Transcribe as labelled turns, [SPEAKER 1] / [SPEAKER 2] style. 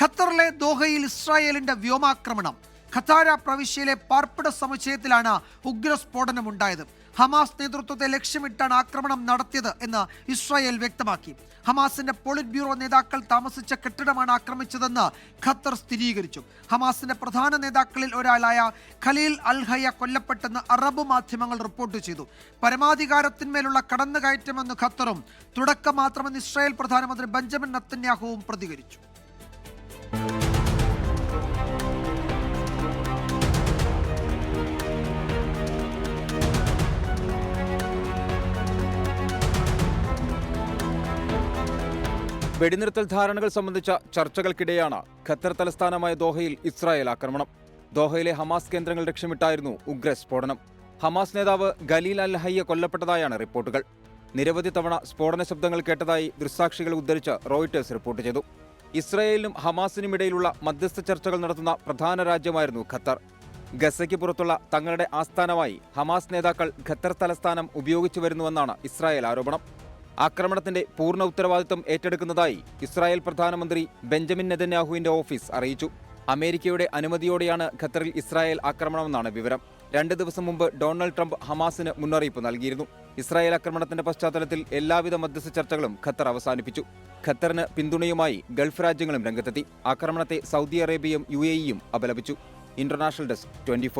[SPEAKER 1] ഖത്തറിലെ ദോഹയിൽ ഇസ്രായേലിന്റെ വ്യോമാക്രമണം. ഖത്താര പ്രവിശ്യയിലെ പാർപ്പിട സമുച്ചയത്തിലാണ് ഉഗ്രസ്ഫോടനം ഉണ്ടായത് ഹമാസ് നേതൃത്വത്തെ ലക്ഷ്യമിട്ടാണ് ആക്രമണം നടത്തിയത് എന്ന് ഇസ്രായേൽ വ്യക്തമാക്കി. ഹമാസിന്റെ പോളിറ്റ് ബ്യൂറോ നേതാക്കൾ താമസിച്ച കെട്ടിടമാണ് ആക്രമിച്ചതെന്ന് ഖത്തർ സ്ഥിരീകരിച്ചു. ഹമാസിന്റെ പ്രധാന നേതാക്കളിൽ ഒരാളായ ഖലീൽ അൽഹയ കൊല്ലപ്പെട്ടെന്ന് അറബ് മാധ്യമങ്ങൾ റിപ്പോർട്ട് ചെയ്തു. പരമാധികാരത്തിന്മേലുള്ള കടന്നുകയറ്റമെന്ന് ഖത്തറും തുടക്കം മാത്രമെന്ന് ഇസ്രായേൽ പ്രധാനമന്ത്രി ബെഞ്ചമിൻ നത്തന്യാഹുവും പ്രതികരിച്ചു.
[SPEAKER 2] വെടിനിർത്തൽ ധാരണകൾ സംബന്ധിച്ച ചർച്ചകൾക്കിടെയാണ് ഖത്തർ തലസ്ഥാനമായ ദോഹയിൽ ഇസ്രായേൽ ആക്രമണം. ദോഹയിലെ ഹമാസ് കേന്ദ്രങ്ങൾ ലക്ഷ്യമിട്ടായിരുന്നു ഉഗ്ര സ്ഫോടനം. ഹമാസ് നേതാവ് ഖലീൽ അൽ ഹയ്യ കൊല്ലപ്പെട്ടതായാണ് റിപ്പോർട്ടുകൾ. നിരവധി തവണ സ്ഫോടന ശബ്ദങ്ങൾ കേട്ടതായി ദൃസാക്ഷികൾ ഉദ്ധരിച്ച് റോയിട്ടേഴ്സ് റിപ്പോർട്ട് ചെയ്തു. ഇസ്രായേലിനും ഹമാസിനും ഇടയിലുള്ള മധ്യസ്ഥ ചർച്ചകൾ നടത്തുന്ന പ്രധാന രാജ്യമായിരുന്നു ഖത്തർ. ഗസയ്ക്ക് പുറത്തുള്ള തങ്ങളുടെ ആസ്ഥാനമായി ഹമാസ് നേതാക്കൾ ഖത്തർ തലസ്ഥാനം ഉപയോഗിച്ചു വരുന്നുവെന്നാണ് ഇസ്രായേൽ ആരോപണം. ആക്രമണത്തിന്റെ പൂർണ ഉത്തരവാദിത്വം ഏറ്റെടുക്കുന്നതായി ഇസ്രായേൽ പ്രധാനമന്ത്രി ബെഞ്ചമിൻ നെതന്യാഹുവിന്റെ ഓഫീസ് അറിയിച്ചു. അമേരിക്കയുടെ അനുമതിയോടെയാണ് ഖത്തറിൽ ഇസ്രായേൽ ആക്രമണമെന്നാണ് വിവരം. രണ്ട് ദിവസം മുമ്പ് ഡൊണാൾഡ് ട്രംപ് ഹമാസിന് മുന്നറിയിപ്പ് നൽകിയിരുന്നു. ഇസ്രായേൽ ആക്രമണത്തിന്റെ പശ്ചാത്തലത്തിൽ എല്ലാവിധ മധ്യസ്ഥ ചർച്ചകളും ഖത്തർ അവസാനിപ്പിച്ചു. ഖത്തറിന് പിന്തുണയുമായി ഗൾഫ് രാജ്യങ്ങളും രംഗത്തെത്തി. ആക്രമണത്തെ സൗദി അറേബ്യയും യു എയും അപലപിച്ചു. International desk twenty